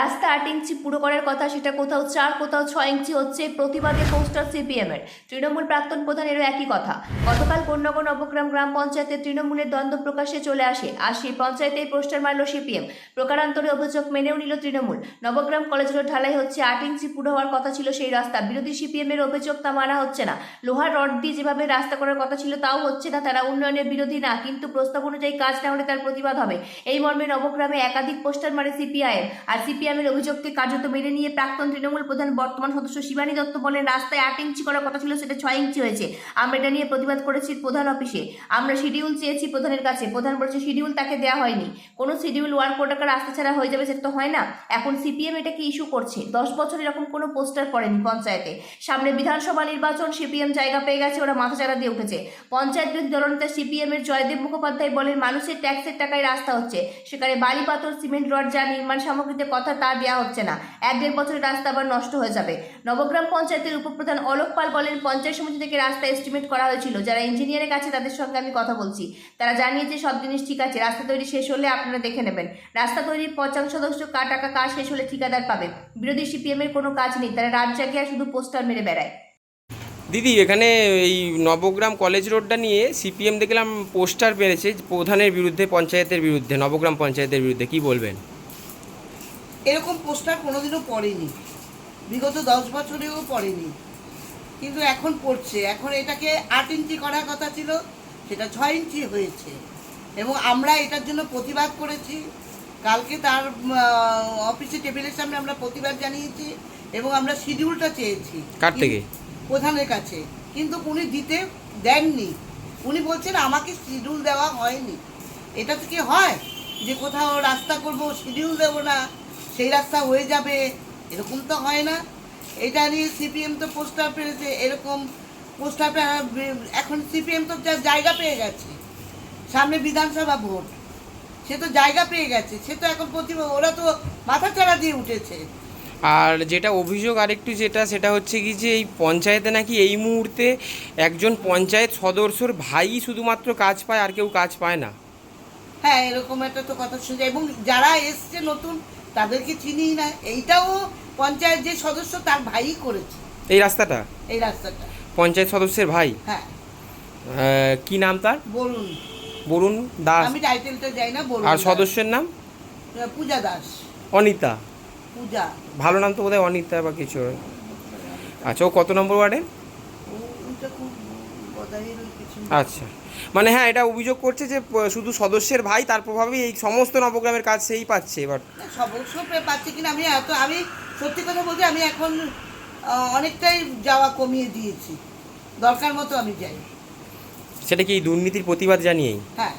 রাস্তা আট ইঞ্চি পুরো করার কথা, সেটা কোথাও চার, কোথাও ছয় ইঞ্চি হচ্ছে প্রতিবাদে পোস্টার সিপিএমের। তৃণমূল প্রাক্তন প্রধানেরও একই কথা। গতকাল কন্যাগর নবগ্রাম গ্রাম পঞ্চায়েতে তৃণমূলের দ্বন্দ্ব প্রকাশে চলে আসে, আর সেই পঞ্চায়েতে পোস্টার মারল সিপিএম। প্রকারান্তরে অভিযোগ মেনেও নিল তৃণমূল। নবগ্রাম কলেজ রোড ঢালাই হচ্ছে আট ইঞ্চি পুরো হওয়ার কথা ছিল সেই রাস্তা। বিরোধী সিপিএমের অভিযোগ তা মানা হচ্ছে না। লোহার রড দিয়ে যেভাবে রাস্তা করার কথা ছিল তাও হচ্ছে না, তারা উন্নয়নের বিরোধী না, কিন্তু প্রস্তাব অনুযায়ী কাজ না হলে তার প্রতিবাদ হবে। এই মর্মে নবগ্রামে একাধিক পোস্টার মারে সিপিআইএম, আর সিপিএমের অভিযোগকে কার্যত মেনে নিয়ে প্রাক্তন তৃণমূল প্রধান বর্তমান সদস্য শিবানী দত্ত বলেন, রাস্তায় আট ইঞ্চি করার কথা ছিল, সেটা ছয় ইঞ্চি হয়েছে। আমরা এটা নিয়ে প্রতিবাদ করেছি প্রধান অফিসে। আমরা শিডিউল চেয়েছি প্রধানের কাছে। প্রধান বলছে, শিডিউল তাকে দেওয়া হয়নি। কোনো শিডিউল ওয়ার্ক টাকা রাস্তা ছাড়া হয়ে যাবে, সেটা তো হয় না। এখন সিপিএম এটাকে ইস্যু করছে? দশ বছর এরকম কোনো পোস্টার পড়েনি পঞ্চায়েতে। সামনে বিধানসভা নির্বাচন, সিপিএম জায়গা পেয়ে গেছে, ওরা মাথাচাড়া দিয়ে উঠেছে। পঞ্চায়েত বিরোধী দলনেতা সিপিএম এর জয়দেব মুখোপাধ্যায় বলেন, মানুষের ট্যাক্সের টাকায় রাস্তা হচ্ছে। সেখানে বালি পাথর সিমেন্ট রড যা নির্মাণ সামগ্রীতে কথা তা দেওয়া হচ্ছে না। এক দেড় বছরের রাস্তা আবার নষ্ট হয়ে যাবে। নবগ্রাম পঞ্চায়েতের উপপ্রধান অলোক পাল বলেন, পঞ্চায়েত সমিতি থেকে রাস্তা এস্টিমেট করা হয়েছিল। যারা ইঞ্জিনিয়ারের কাছে, তাদের সঙ্গে আমি কথা বলছি। তারা জানিয়েছে, সব জিনিস ঠিক আছে। রাস্তা তৈরি শেষ হলে আপনারা দেখে নেবেন। রাস্তা তৈরির পঞ্চাশ শতাংশ কা টাকা কাজ শেষ হলে ঠিকাদার পাবে। বিরোধী সিপিএম এর কোনো কাজ নেই। তারা রাত জাগিয়ে শুধু পোস্টার মেরে বেড়ায়। দিদি, এখানে এই নবগ্রাম কলেজ রোডটা নিয়ে সিপিএম দেখলাম পোস্টার পেরেছে প্রধানের বিরুদ্ধে, পঞ্চায়েতের বিরুদ্ধে, নবগ্রাম পঞ্চায়েতের বিরুদ্ধে। কি বলবেন? এরকম পোস্টার কোনোদিনও পড়েনি। বিগত দশ বছরেও পড়েনি। কিন্তু এখন পড়ছে। এখন এটাকে আট ইঞ্চি করার কথা ছিল সেটা ছয় ইঞ্চি হয়েছে। এবং আমরা এটার জন্য প্রতিবাদ করেছি। কালকে তার অফিসে টেবিলের সামনে আমরা প্রতিবাদ জানিয়েছি এবং আমরা শিডিউলটা চেয়েছি। কার থেকে? প্রধানের কাছে। কিন্তু উনি দিতে দেননি। উনি বলছেন আমাকে শিডিউল দেওয়া হয়নি। এটা থেকে হয়? যে কোথাও রাস্তা করব শিডিউল দেবো না? সেই রাস্তা হয়ে যাবে। এরকম তো হয় না। এটা নিয়ে সিপিএম তো পোস্টার পেরেছে এরকম পোস্টার এখন সিপিএম তো যা জায়গা পেয়ে গেছে। সামনে বিধানসভা ভোট। সে তো জায়গা পেয়ে গেছে সে তো এখন প্রতিভা ওরা তো মাথা চাড়া দিয়ে উঠেছে। আর যেটা অভিযোগ আরেকটু যেটা সেটা হচ্ছে কি যে এই পঞ্চায়েতে নাকি এই মুহূর্তে একজন পঞ্চায়েত সদস্যর ভাই শুধুমাত্র কাজ পায় আর কেউ কাজ পায় না। হ্যাঁ এরকম একটা তো কথা শুনছি। এবং যারা এসছে নতুন তাদেরকে চিনি না। এইটাও পঞ্চায়েত যে সদস্য তার ভাই করেছে। এই রাস্তাটা? এই রাস্তাটা। পঞ্চায়েত সদস্যের ভাই? হ্যাঁ। কি নাম তার? বলুন বরুণ দাস। আমি টাইটেলটা যাই না বলুন আর সদস্যের নাম? পূজা দাস। অনিতা। পূজা। ভালো নাম তো বোধহয় অনিতা বা কিছু আচ্ছা ও কত নম্বর ওয়ার্ডে খুব আচ্ছা। মানে হ্যাঁ এটা অভিযোগ করছে যে শুধু সদস্যের ভাই তার প্রভাবেই এই সমস্ত নবগ্রামের কাজ সেই পাচ্ছে এবার। পে- পাচ্ছি কিনা আমি এত আমি সত্যি কথা বলতে আমি এখন অনেকটাই যাওয়া কমিয়ে দিয়েছি। দরকার মতো আমি যাই। সেটা কি এই দুর্নীতির প্রতিবাদ জানিয়েই? হ্যাঁ।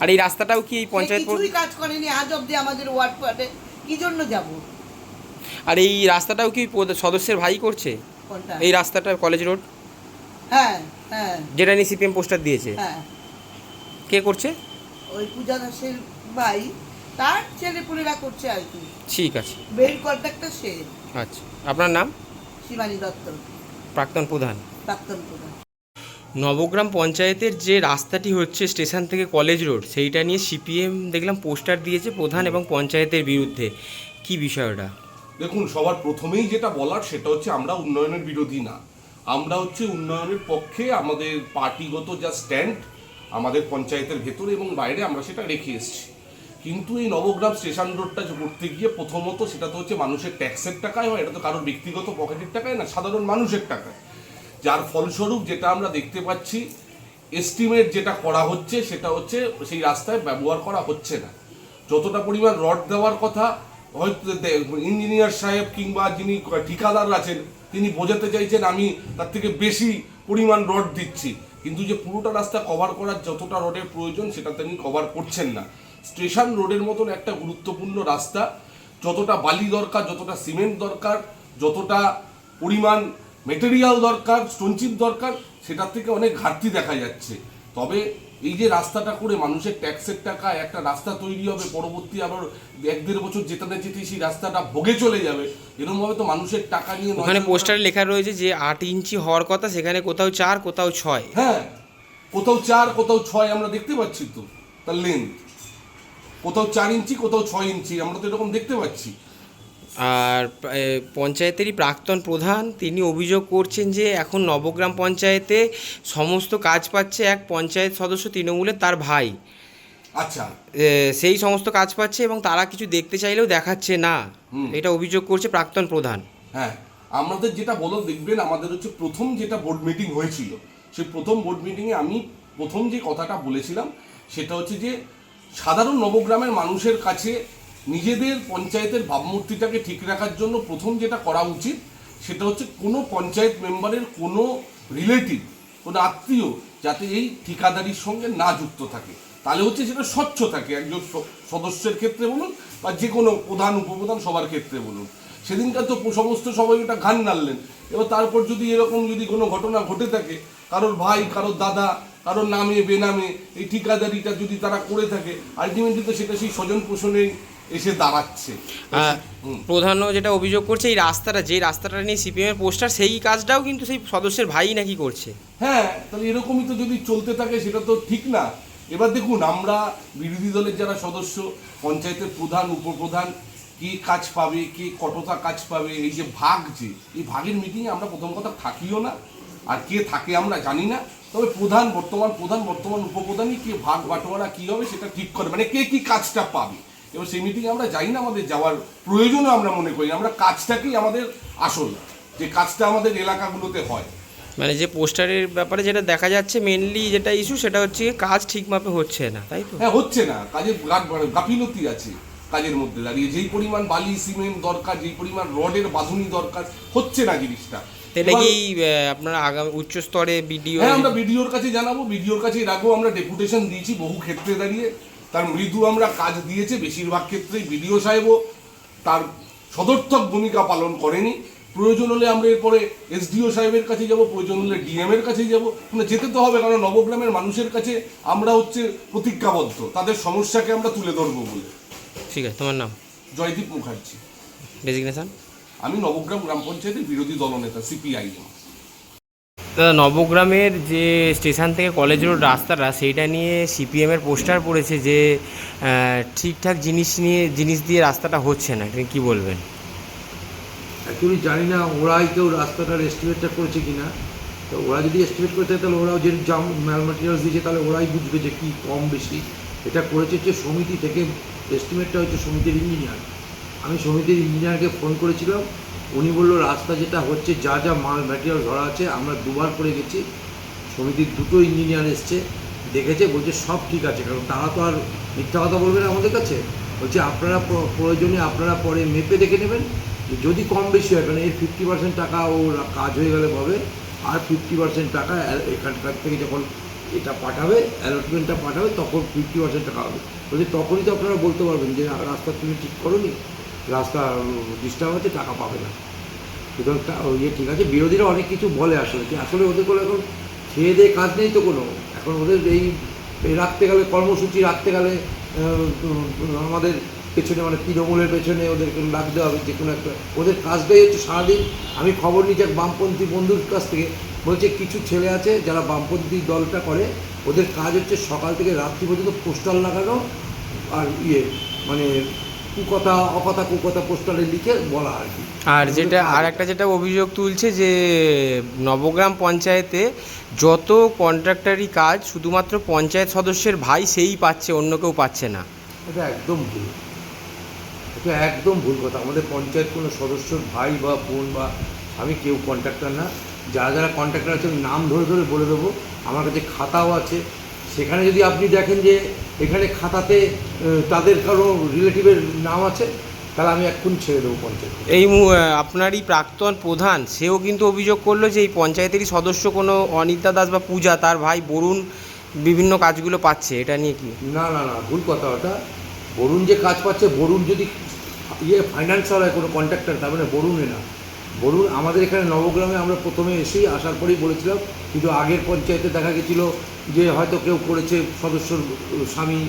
আর এই রাস্তাটাও কি এই পঞ্চায়েত কিছুই কাজ করেনি আজ অবধি আমাদের ওয়ার্ড ওয়ার্ডে কি জন্য যাব? আর এই রাস্তাটাও কি সদস্যের ভাই করছে? এই রাস্তাটা কলেজ রোড? হ্যাঁ হ্যাঁ। যেটা নিয়ে সিপিএম পোস্টার দিয়েছে। হ্যাঁ। কে করছে? ওই পূজা দাসের ভাই তার ছেলেপুলেরা করছে আর কি। ঠিক আছে। বেল কন্ট্রাক্টর সে। আচ্ছা আপনার নাম? শিবানী দত্ত। প্রাক্তন প্রধান। প্রাক্তন প্রধান। নবগ্রাম পঞ্চায়েতের যে রাস্তাটি হচ্ছে স্টেশন থেকে কলেজ রোড সেইটা নিয়ে সিপিএম দেখলাম পোস্টার দিয়েছে প্রধান এবং পঞ্চায়েতের বিরুদ্ধে। কি বিষয় ওটা? দেখুন সবার প্রথমেই যেটা বলার সেটা হচ্ছে আমরা উন্নয়নের বিরোধী না। আমরা হচ্ছে উন্নয়নের পক্ষে আমাদের পার্টিগত যা স্ট্যান্ড আমাদের পঞ্চায়েতের ভেতরে এবং বাইরে আমরা সেটা রেখে এসেছি। কিন্তু এই নবগ্রাম স্টেশন রোডটা করতে গিয়ে প্রথমত সেটা তো হচ্ছে মানুষের ট্যাক্সের টাকায় হয়, এটা তো কারোর ব্যক্তিগত পকেটের টাকায় না, সাধারণ মানুষের টাকায়। যার ফলস্বরূপ যেটা আমরা দেখতে পাচ্ছি এস্টিমেট যেটা করা হচ্ছে সেটা হচ্ছে সেই রাস্তায় ব্যবহার করা হচ্ছে না। যতটা পরিমাণ রড দেওয়ার কথা, হয়তো ইঞ্জিনিয়ার সাহেব কিংবা যিনি ঠিকাদার আছেন তিনি বোঝাতে চাইছেন আমি তার থেকে বেশি পরিমাণ রড দিচ্ছি। কিন্তু যে পুরোটা রাস্তা কভার করার যতটা রডের প্রয়োজন, সেটা তিনি কভার করছেন না। স্টেশন রোডের মতন একটা গুরুত্বপূর্ণ রাস্তা, যতটা বালি দরকার, যতটা সিমেন্ট দরকার, যতটা পরিমাণ মেটেরিয়াল দরকার স্টোনচিপ দরকার, সেটার থেকে অনেক ঘাটতি দেখা যাচ্ছে। তবে এই যে রাস্তাটা করে মানুষের ট্যাক্সের টাকা একটা রাস্তা তৈরি হবে পরবর্তী আবার এক দেড় বছর যেতে না যেতেই সেই রাস্তাটা ভোগে চলে যাবে। এরকমভাবে তো মানুষের টাকা নিয়ে ওখানে পোস্টারে লেখা রয়েছে যে আট ইঞ্চি হওয়ার কথা সেখানে কোথাও চার কোথাও ছয়। হ্যাঁ কোথাও চার কোথাও ছয় আমরা দেখতে পাচ্ছি তো তার লেন্থ কোথাও চার ইঞ্চি কোথাও ছয় ইঞ্চি আমরা তো এরকম দেখতে পাচ্ছি। আর পঞ্চায়েতেরই প্রাক্তন প্রধান তিনি অভিযোগ করছেন যে এখন নবগ্রাম পঞ্চায়েতে সমস্ত কাজ পাচ্ছে এক পঞ্চায়েত সদস্য তৃণমূলের তার ভাই। আচ্ছা। সেই সমস্ত কাজ পাচ্ছে এবং তারা কিছু দেখতে চাইলেও দেখাচ্ছে না। এটা অভিযোগ করছে প্রাক্তন প্রধান। হ্যাঁ আমাদের যেটা বলো দেখবেন আমাদের হচ্ছে প্রথম যেটা বোর্ড মিটিং হয়েছিল সেই প্রথম বোর্ড মিটিংয়ে আমি প্রথম যে কথাটা বলেছিলাম সেটা হচ্ছে যে সাধারণ নবগ্রামের মানুষের কাছে নিজেদের পঞ্চায়েতের ভাবমূর্তিটাকে ঠিক রাখার জন্য প্রথম যেটা করা উচিত, সেটা হচ্ছে কোনো পঞ্চায়েত মেম্বারের কোনো রিলেটিভ, কোনো আত্মীয় যাতে এই ঠিকাদারির সঙ্গে না যুক্ত থাকে। তাহলে হচ্ছে সেটা স্বচ্ছ থাকে, একজন সদস্যের ক্ষেত্রে বলুন বা যে কোনো প্রধান, উপপ্রধান সবার ক্ষেত্রে বলুন। সেদিনকার তো সমস্ত সবাই ওটা ঘান নাড়লেন। এবার তারপর যদি এরকম যদি কোনো ঘটনা ঘটে থাকে, কারোর ভাই, কারোর দাদা, কারোর নামে, বেনামে, এই ঠিকাদারিটা যদি তারা করে থাকে আলটিমেটলি তো সেটা সেই স্বজন পোষণে এসে দাঁড়াচ্ছে। হুম। প্রধানও যেটা অভিযোগ করছে এই রাস্তাটা যে রাস্তাটা নিয়ে সিপিএমের পোস্টার সেই কাজটাও কিন্তু সেই সদস্যের ভাই নাকি করছে। হ্যাঁ তাহলে এরকমই তো যদি চলতে থাকে সেটা তো ঠিক না। এবার দেখুন আমরা বিরোধী দলের যারা সদস্য পঞ্চায়েতের প্রধান উপপ্রধান কে কাজ পাবে কে কতটা কাজ পাবে এই যে ভাগ যে এই ভাগের মিটিংয়ে আমরা প্রথম কথা থাকিও না। আর কে থাকে আমরা জানি না। তবে প্রধান বর্তমান প্রধান বর্তমান উপপ্রধানই কে ভাগ বাটোয়ারা কী হবে সেটা ঠিক করে মানে কে কি কাজটা পাবে? এবার সেই মিটিংয়ে আমরা যাই না আমাদের যাওয়ার প্রয়োজনও আমরা মনে করি আমরা কাজটাকেই আমাদের আসল যে কাজটা আমাদের এলাকাগুলোতে হয়। মানে যে পোস্টারের ব্যাপারে যেটা দেখা যাচ্ছে মেনলি যেটা ইস্যু সেটা হচ্ছে কাজ ঠিকভাবে হচ্ছে না তাই তো? হ্যাঁ হচ্ছে না। কাজের মানে গাফিলতি আছে কাজের মধ্যে দাঁড়িয়ে। যেই পরিমাণ বালি সিমেন্ট দরকার যেই পরিমাণ রডের বাঁধুনি দরকার হচ্ছে না জিনিসটা। এবার- কি আপনারা আগামী উচ্চ স্তরে বিডিও হ্যাঁ আমরা বিডিওর কাছে জানাব। বিডিওর কাছে আগেও আমরা ডেপুটেশন দিয়েছি বহু ক্ষেত্রে দাঁড়িয়ে। তার মৃদু আমরা কাজ দিয়েছে বেশিরভাগ ক্ষেত্রেই বিডিও সাহেবও তার সদর্থক ভূমিকা পালন করেনি। প্রয়োজন হলে আমরা এরপরে এসডিও সাহেবের কাছে যাব প্রয়োজন হলে ডিএম এর কাছে যাব। মানে যেতে তো হবে কারণ নবগ্রামের মানুষের কাছে আমরা হচ্ছে প্রতিজ্ঞাবদ্ধ। তাদের সমস্যাকে আমরা তুলে ধরবো বলে। ঠিক আছে তোমার নাম? জয়দীপ মুখার্জি। ডেজিগনেশন আমি নবগ্রাম গ্রাম পঞ্চায়েতের বিরোধী দলনেতা সিপিআইএম দাদা নবগ্রামের যে স্টেশন থেকে কলেজ রোড রাস্তাটা, সেইটা নিয়ে সিপিএমের পোস্টার পড়েছে যে ঠিকঠাক জিনিস নিয়ে, জিনিস দিয়ে রাস্তাটা হচ্ছে না। কি বলবেন? অ্যাকচুয়ালি জানি না, ওরাই কেউ রাস্তাটার এস্টিমেটটা করেছে কি না তো ওরা যদি এস্টিমেট করে থাকে, তাহলে ওরাও যে জাম ম্যাল মাটেরিয়ালস দিয়েছে, তাহলে ওরাই বুঝবে যে কী কম বেশি। এটা করেছে হচ্ছে সমিতি থেকে এস্টিমেটটা হচ্ছে সমিতির ইঞ্জিনিয়ার আমি সমিতির ইঞ্জিনিয়ারকে ফোন করেছিলাম উনি বলল, রাস্তা যেটা হচ্ছে, যা যা মাল ম্যাটেরিয়াল ধরা আছে, আমরা দুবার করে গেছি। সমিতির দুটো ইঞ্জিনিয়ার এসছে, দেখেছে, বলছে সব ঠিক আছে, কারণ তারা তো আর মিথ্যা কথা বলবে না আমাদের কাছে। বলছে, আপনারা প্রয়োজনে আপনারা পরে মেপে দেখে নেবেন। যদি কম বেশি হয়, কারণ এর ফিফটি পার্সেন্ট টাকা ও কাজ হয়ে গেলে পাবে। আর ফিফটি পার্সেন্ট টাকা এখানকার থেকে যখন এটা পাঠাবে অ্যালটমেন্টটা পাঠাবে, তখন ফিফটি পার্সেন্ট টাকা হবে। বলছে, তখনই তো আপনারা বলতে পারবেন যে, রাস্তা তুমি ঠিক করোনি। রাস্তা ডিস্টার্ব হচ্ছে, টাকা পাবে না। সুতরাং ইয়ে ঠিক আছে। বিরোধীরা অনেক কিছু বলে আসলে কি আসলে ওদের কোনো এখন খেয়ে দিয়ে কাজ নেই তো কোনো। এখন ওদের এই রাখতে গেলে, কর্মসূচি রাখতে গেলে আমাদের পেছনে মানে তৃণমূলের পেছনে ওদেরকে লাগতে হবে, যে কোনো একটা। ওদের কাজটাই হচ্ছে সারাদিন। আমি খবর নিচ্ছি এক বামপন্থী বন্ধুর কাছ থেকে বলছে, কিছু ছেলে আছে যারা বামপন্থী দলটা করে, ওদের কাজ হচ্ছে সকাল থেকে রাত্রি পর্যন্ত পোস্টার লাগানো আর ইয়ে মানে কুকথা অকথা কুকথা পোস্টারে লিখে বলা আর কি। আর যেটা আর একটা যেটা অভিযোগ তুলছে যে নবগ্রাম পঞ্চায়েতে যত কন্ট্রাক্টারি কাজ শুধুমাত্র পঞ্চায়েত সদস্যের ভাই সেই পাচ্ছে অন্য কেউ পাচ্ছে না। এটা একদম ভুল। এটা একদম ভুল কথা। আমাদের পঞ্চায়েত কোনো সদস্যর ভাই বা বোন বা আমি কেউ কন্ট্রাক্টর না। যারা যারা কন্ট্রাক্টর আছে আমি নাম ধরে ধরে বলে দেবো। আমার কাছে খাতাও আছে। সেখানে যদি আপনি দেখেন যে এখানে খাতাতে তাদের কারও রিলেটিভের নাম আছে তাহলে আমি এক্ষুনি ছেড়ে দেবো পঞ্চায়েত এই আপনারই প্রাক্তন প্রধান সেও কিন্তু অভিযোগ করল যে এই পঞ্চায়েতেরই সদস্য কোনো অনিতা দাস বা পূজা তার ভাই বরুণ বিভিন্ন কাজগুলো পাচ্ছে এটা নিয়ে কি? না না না ভুল কথা ওটা বরুণ যে কাজ পাচ্ছে বরুণ যদি ইয়ে ফাইন্যান্সার হয় কোনো কন্ট্রাক্টর তার মানে বরুণে না। বরুণ আমাদের এখানে নবগ্রামে আমরা প্রথমে এসেই আসার পরেই বলেছিলাম কিন্তু আগের পঞ্চায়েতে দেখা গেছিল যে হয়তো কেউ করেছে সদস্যর স্বামী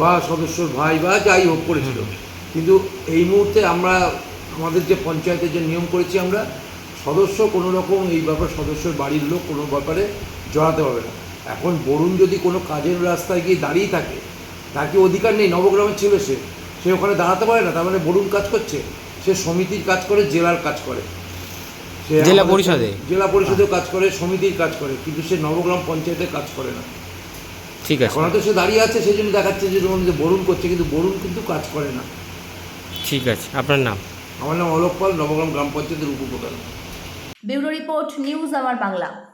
বা সদস্যর ভাই বা যাই হোক করেছিল। কিন্তু এই মুহূর্তে আমরা আমাদের যে পঞ্চায়েতের যে নিয়ম করেছি আমরা সদস্য কোনো রকম এই ব্যাপারে সদস্যর বাড়ির লোক কোনো ব্যাপারে জড়াতে পারবে না। এখন বরুণ যদি কোনো কাজের রাস্তায় গিয়ে দাঁড়িয়ে থাকে তার কি অধিকার নেই? নবগ্রামের ছিল সে সে ওখানে দাঁড়াতে পারে না? তার মানে বরুণ কাজ করছে সে সমিতির কাজ করে জেলার কাজ করে। জেলা পরিষদে? জেলা পরিষদেও কাজ করে সমিতির কাজ করে কিন্তু সে নবগ্রাম পঞ্চায়েতে কাজ করে না। ঠিক আছে। এখন তো সে দাঁড়িয়ে আছে সেই জন্য দেখাচ্ছে যে যেমন যে বরুণ করছে কিন্তু বরুণ কিন্তু কাজ করে না। ঠিক আছে। আপনার নাম? আমার নাম অলোক পাল নবগ্রাম গ্রাম পঞ্চায়েতের উপপ্রধান। ব্যুরো রিপোর্ট নিউজ আমার বাংলা।